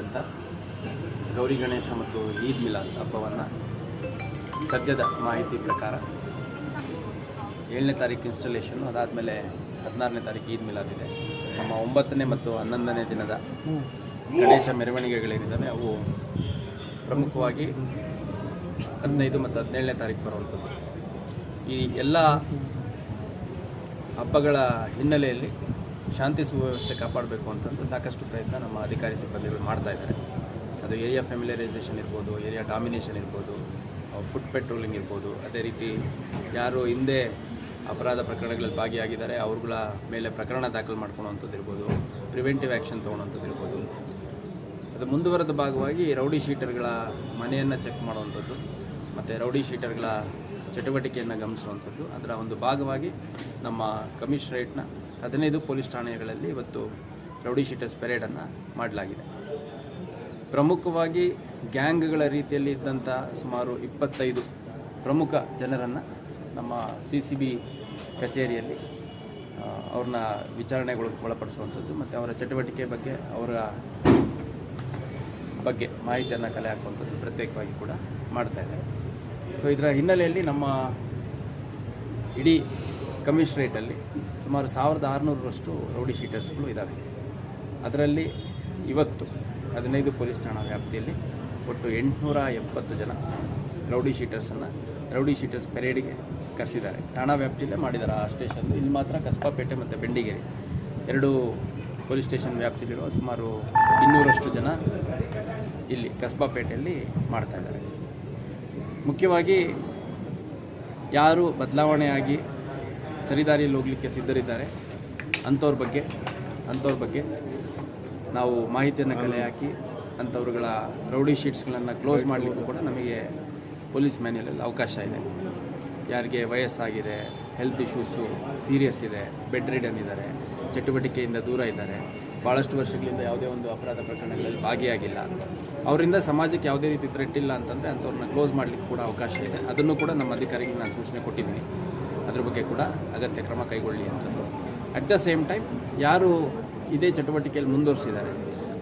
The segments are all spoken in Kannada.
ಅಂತ ಗೌರಿ ಗಣೇಶ ಮತ್ತು ಈದ್ ಮಿಲಾದ್ ಹಬ್ಬವನ್ನು ಸದ್ಯದ ಮಾಹಿತಿ ಪ್ರಕಾರ ಏಳನೇ ತಾರೀಕು ಇನ್ಸ್ಟಾಲೇಷನ್ನು ಅದಾದಮೇಲೆ ಹದಿನಾರನೇ ತಾರೀಕು ಈದ್ ಮಿಲಾದ್ ಇದೆ. ನಮ್ಮ ಒಂಬತ್ತನೇ ಮತ್ತು ಹನ್ನೊಂದನೇ ದಿನದ ಗಣೇಶ ಮೆರವಣಿಗೆಗಳೇನಿದ್ದಾವೆ ಅವು ಪ್ರಮುಖವಾಗಿ ಹದಿನೈದು ಮತ್ತು ಹದಿನೇಳನೇ ತಾರೀಕು ಬರುವಂಥದ್ದು. ಈ ಎಲ್ಲ ಹಬ್ಬಗಳ ಹಿನ್ನೆಲೆಯಲ್ಲಿ ಶಾಂತಿ ಸುವ್ಯವಸ್ಥೆ ಕಾಪಾಡಬೇಕು ಅಂತಂದು ಸಾಕಷ್ಟು ಪ್ರಯತ್ನ ನಮ್ಮ ಅಧಿಕಾರಿ ಸಿಬ್ಬಂದಿಗಳು ಮಾಡ್ತಾ ಇದ್ದಾರೆ. ಅದು ಏರಿಯಾ ಫ್ಯಾಮಿಲಿಯರೈಸೇಷನ್ ಇರ್ಬೋದು ಏರಿಯಾ ಡಾಮಿನೇಷನ್ ಇರ್ಬೋದು ಫುಡ್ ಪೆಟ್ರೋಲಿಂಗ್ ಇರ್ಬೋದು. ಅದೇ ರೀತಿ ಯಾರು ಹಿಂದೆ ಅಪರಾಧ ಪ್ರಕರಣಗಳಲ್ಲಿ ಭಾಗಿಯಾಗಿದ್ದಾರೆ, ಅವ್ರುಗಳ ಮೇಲೆ ಪ್ರಕರಣ ದಾಖಲು ಮಾಡ್ಕೊಳ್ಳೋವಂಥದ್ದು ಇರ್ಬೋದು ಪ್ರಿವೆಂಟಿವ್ ಆ್ಯಕ್ಷನ್ ತೊಗೊಳೋವಂಥದ್ದು ಇರ್ಬೋದು. ಅದು ಮುಂದುವರೆದ ಭಾಗವಾಗಿ ರೌಡಿ ಶೀಟರ್ಗಳ ಮನೆಯನ್ನು ಚೆಕ್ ಮಾಡುವಂಥದ್ದು, ಮತ್ತು ರೌಡಿ ಶೀಟರ್ಗಳ ಚಟುವಟಿಕೆಯನ್ನು ಗಮನಿಸುವಂಥದ್ದು. ಅದರ ಒಂದು ಭಾಗವಾಗಿ ನಮ್ಮ ಕಮಿಷನರೇಟ್ನ ಹದಿನೈದು ಪೊಲೀಸ್ ಠಾಣೆಗಳಲ್ಲಿ ಇವತ್ತು ರೌಡಿ ಶೀಟರ್ಸ್ ಪೆರೇಡನ್ನು ಮಾಡಲಾಗಿದೆ. ಪ್ರಮುಖವಾಗಿ ಗ್ಯಾಂಗ್ಗಳ ರೀತಿಯಲ್ಲಿ ಇದ್ದಂಥ ಸುಮಾರು ಇಪ್ಪತ್ತೈದು ಪ್ರಮುಖ ಜನರನ್ನು ನಮ್ಮ ಸಿ ಸಿ ಬಿ ಕಚೇರಿಯಲ್ಲಿ ಅವ್ರನ್ನ ವಿಚಾರಣೆಗಳು, ಒಳಪಡಿಸುವಂಥದ್ದು ಮತ್ತು ಅವರ ಚಟುವಟಿಕೆ ಬಗ್ಗೆ, ಅವರ ಬಗ್ಗೆ ಮಾಹಿತಿಯನ್ನು ಕಲೆ ಹಾಕುವಂಥದ್ದು ಪ್ರತ್ಯೇಕವಾಗಿ ಕೂಡ ಮಾಡ್ತಾ ಇದ್ದಾರೆ. ಸೊ ಇದರ ಹಿನ್ನೆಲೆಯಲ್ಲಿ ನಮ್ಮ ಇಡೀ ಕಮಿಷನರೇಟಲ್ಲಿ ಸುಮಾರು ಸಾವಿರದ ಆರುನೂರರಷ್ಟು ರೌಡಿ ಶೀಟರ್ಸ್ಗಳು ಇದ್ದಾವೆ ಅದರಲ್ಲಿ ಇವತ್ತು ಹದಿನೈದು ಪೊಲೀಸ್ ಠಾಣಾ ವ್ಯಾಪ್ತಿಯಲ್ಲಿ ಒಟ್ಟು ಎಂಟುನೂರ ಎಪ್ಪತ್ತು ಜನ ರೌಡಿ ಶೀಟರ್ಸನ್ನು ರೌಡಿ ಶೀಟರ್ಸ್ ಪೆರೇಡಿಗೆ ಕರೆಸಿದ್ದಾರೆ. ಠಾಣಾ ವ್ಯಾಪ್ತಿಯಲ್ಲೇ ಮಾಡಿದ್ದಾರೆ. ಆ ಸ್ಟೇಷನ್ ಇಲ್ಲಿ ಮಾತ್ರ ಕಸ್ಬಾಪೇಟೆ ಮತ್ತು ಬೆಂಡಿಗೇರಿ ಎರಡು ಪೊಲೀಸ್ ಸ್ಟೇಷನ್ ವ್ಯಾಪ್ತಿಯಲ್ಲಿರುವ ಸುಮಾರು ಇನ್ನೂರಷ್ಟು ಜನ ಇಲ್ಲಿ ಕಸ್ಬಾಪೇಟೆಯಲ್ಲಿ ಮಾಡ್ತಾ ಇದ್ದಾರೆ. ಮುಖ್ಯವಾಗಿ ಯಾರು ಬದಲಾವಣೆಯಾಗಿ ಸರಿದಾರಿಯಲ್ಲಿ ಹೋಗಲಿಕ್ಕೆ ಸಿದ್ಧರಿದ್ದಾರೆ, ಅಂಥವ್ರ ಬಗ್ಗೆ ಅಂಥವ್ರ ಬಗ್ಗೆ ನಾವು ಮಾಹಿತಿಯನ್ನು ಕಲೆ ಹಾಕಿ ಅಂಥವ್ರುಗಳ ರೌಡಿ ಶೀಟ್ಸ್ಗಳನ್ನು ಕ್ಲೋಸ್ ಮಾಡಲಿಕ್ಕೂ ಕೂಡ ನಮಗೆ ಪೊಲೀಸ್ ಮ್ಯಾನ್ಯಲಲ್ಲಿ ಅವಕಾಶ ಇದೆ. ಯಾರಿಗೆ ವಯಸ್ಸಾಗಿದೆ ಹೆಲ್ತ್ ಇಶ್ಯೂಸು ಸೀರಿಯಸ್ ಇದೆ ಬೆಡ್ ರಿಡನ್ ಇದ್ದಾರೆ, ಚಟುವಟಿಕೆಯಿಂದ ದೂರ ಇದ್ದಾರೆ ಭಾಳಷ್ಟು ವರ್ಷಗಳಿಂದ ಯಾವುದೇ ಒಂದು ಅಪರಾಧ ಪ್ರಕರಣಗಳಲ್ಲಿ ಭಾಗಿಯಾಗಿಲ್ಲ. ಅವರಿಂದ ಸಮಾಜಕ್ಕೆ ಯಾವುದೇ ರೀತಿ ಥ್ರೆಟ್ ಇಲ್ಲ ಅಂತಂದರೆ ಅಂಥವ್ರನ್ನ ಕ್ಲೋಸ್ ಮಾಡಲಿಕ್ಕೆ ಕೂಡ ಅವಕಾಶ ಇದೆ. ಅದನ್ನು ಕೂಡ ನಮ್ಮ ಅಧಿಕಾರಿಗೆ ನಾನು ಸೂಚನೆ ಕೊಟ್ಟಿದ್ದೀನಿ. ಅದ್ರ ಬಗ್ಗೆ ಕೂಡ ಅಗತ್ಯ ಕ್ರಮ ಕೈಗೊಳ್ಳಿ ಅಂತಂದು. ಅಟ್ ದ ಸೇಮ್ ಟೈಮ್ ಯಾರು ಇದೇ ಚಟುವಟಿಕೆಯಲ್ಲಿ ಮುಂದುವರಿಸಿದ್ದಾರೆ,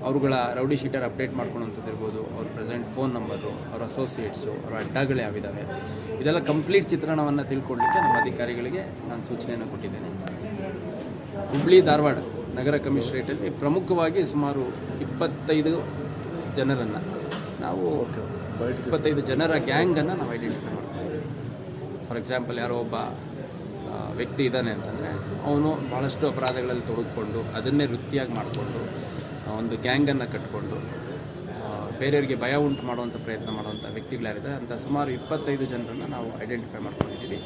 ಅವರುಗಳ ರೌಡಿ ಶೀಟರ್ ಅಪ್ಡೇಟ್ ಮಾಡ್ಕೊಳ್ಳೋಂಥದ್ದು ಇರ್ಬೋದು, ಅವ್ರ ಪ್ರೆಸೆಂಟ್ ಫೋನ್ ನಂಬರು ಅವ್ರ ಅಸೋಸಿಯೇಟ್ಸು ಅವ್ರ ಅಡ್ಡಗಳು ಯಾವಿದ್ದಾವೆ ಇದೆಲ್ಲ ಕಂಪ್ಲೀಟ್ ಚಿತ್ರಣವನ್ನು ತಿಳ್ಕೊಳ್ಳಿಕ್ಕೆ ನಮ್ಮ ಅಧಿಕಾರಿಗಳಿಗೆ ನಾನು ಸೂಚನೆಯನ್ನು ಕೊಟ್ಟಿದ್ದೇನೆ. ಹುಬ್ಳಿ ಧಾರವಾಡ ನಗರ ಕಮಿಷನರೇಟಲ್ಲಿ ಪ್ರಮುಖವಾಗಿ ಸುಮಾರು ಇಪ್ಪತ್ತೈದು ಜನರನ್ನು. ನಾವು ಇಪ್ಪತ್ತೈದು ಜನರ ಗ್ಯಾಂಗನ್ನು ನಾವು ಐಡೆಂಟಿಫೈ ಮಾಡ್ತೀವಿ. ಫಾರ್ ಎಕ್ಸಾಂಪಲ್ ಯಾರೋ ಒಬ್ಬ ವ್ಯಕ್ತಿ ಇದ್ದಾನೆ ಅಂತಂದರೆ ಅವನು ಭಾಳಷ್ಟು ಅಪರಾಧಗಳಲ್ಲಿ ತೊಡಗಿಕೊಂಡು ಅದನ್ನೇ ವೃತ್ತಿಯಾಗಿ ಮಾಡಿಕೊಂಡು ಒಂದು ಗ್ಯಾಂಗನ್ನು ಕಟ್ಕೊಂಡು ಬೇರೆಯವರಿಗೆ ಭಯ ಉಂಟು ಮಾಡುವಂಥ ಪ್ರಯತ್ನ ಮಾಡುವಂಥ ವ್ಯಕ್ತಿಗಳಾರಿದೆ ಅಂತ ಸುಮಾರು ಇಪ್ಪತ್ತೈದು ಜನರನ್ನು ನಾವು ಐಡೆಂಟಿಫೈ ಮಾಡ್ಕೊಂಡಿದ್ದೀವಿ.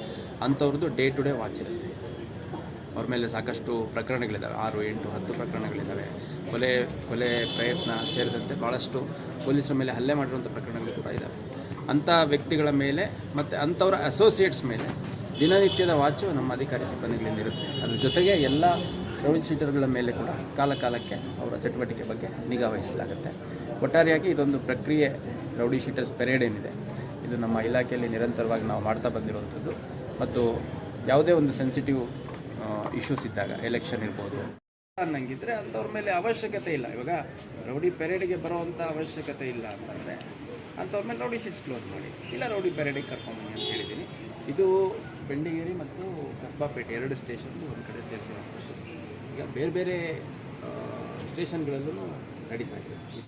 ಅಂಥವ್ರದ್ದು ಡೇ ಟು ಡೇ ವಾಚ್ ಇರುತ್ತೆ. ಅವ್ರ ಮೇಲೆ ಸಾಕಷ್ಟು ಪ್ರಕರಣಗಳಿದ್ದಾವೆ. ಆರು ಎಂಟು ಹತ್ತು ಪ್ರಕರಣಗಳಿದ್ದಾವೆ. ಕೊಲೆ ಕೊಲೆ ಪ್ರಯತ್ನ ಸೇರಿದಂತೆ ಭಾಳಷ್ಟು ಪೊಲೀಸರ ಮೇಲೆ ಹಲ್ಲೆ ಮಾಡಿರುವಂಥ ಪ್ರಕರಣಗಳು ಕೂಡ ಇದ್ದಾವೆ ಅಂಥ ವ್ಯಕ್ತಿಗಳ ಮೇಲೆ ಮತ್ತು ಅಂಥವರ ಅಸೋಸಿಯೇಟ್ಸ್ ಮೇಲೆ ದಿನನಿತ್ಯದ ವಾಚು ನಮ್ಮ ಅಧಿಕಾರಿ ಸಿಬ್ಬಂದಿಗಳಿಂದ ಇರುತ್ತೆ. ಅದ್ರ ಜೊತೆಗೆ ಎಲ್ಲ ಶೀಟರ್ಗಳ ಮೇಲೆ ಕೂಡ ಕಾಲ ಕಾಲಕ್ಕೆ ಅವರ ಚಟುವಟಿಕೆ ಬಗ್ಗೆ ನಿಗಾ ವಹಿಸಲಾಗುತ್ತೆ. ಒಟ್ಟಾರೆಯಾಗಿ ಇದೊಂದು ಪ್ರಕ್ರಿಯೆ ರೌಡಿ ಶೀಟರ್ಸ್ ಪೆರೇಡ್ ಏನಿದೆ. ಇದು ನಮ್ಮ ಇಲಾಖೆಯಲ್ಲಿ ನಿರಂತರವಾಗಿ ನಾವು ಮಾಡ್ತಾ ಬಂದಿರುವಂಥದ್ದು. ಮತ್ತು ಯಾವುದೇ ಒಂದು ಸೆನ್ಸಿಟಿವ್ ಇಶ್ಯೂಸ್ ಇದ್ದಾಗ ಎಲೆಕ್ಷನ್ ಇರ್ಬೋದು. ಅನ್ನಂಗಿದ್ರೆ ಅಂಥವ್ರ ಮೇಲೆ ಅವಶ್ಯಕತೆ ಇಲ್ಲ. ಇವಾಗ ರೌಡಿ ಪೆರೇಡ್ಗೆ ಬರೋವಂಥ ಅವಶ್ಯಕತೆ ಇಲ್ಲ ಅಂತಂದರೆ ಅಂಥವ್ರ ಮೇಲೆ ರೌಡಿ ಶೀಟ್ಸ್ ಕ್ಲೋಸ್ ಮಾಡಿ. ಇಲ್ಲ ರೌಡಿ ಪೆರೇಡಿಗೆ ಕರ್ಕೊಂಬನ್ನಿ ಅಂತ ಹೇಳಿದ್ದೀನಿ ಇದು ಬೆಂಡಿಗೇರಿ ಮತ್ತು ಕಸ್ಬಾಪೇಟೆ ಎರಡು ಸ್ಟೇಷನ್ದು ಒಂದು ಕಡೆ ಸೇರಿಸಿರುವಂಥದ್ದು ಈಗ ಬೇರೆ ಬೇರೆ ಸ್ಟೇಷನ್ಗಳಲ್ಲೂ ನಡೀತಾ ಇದೆ.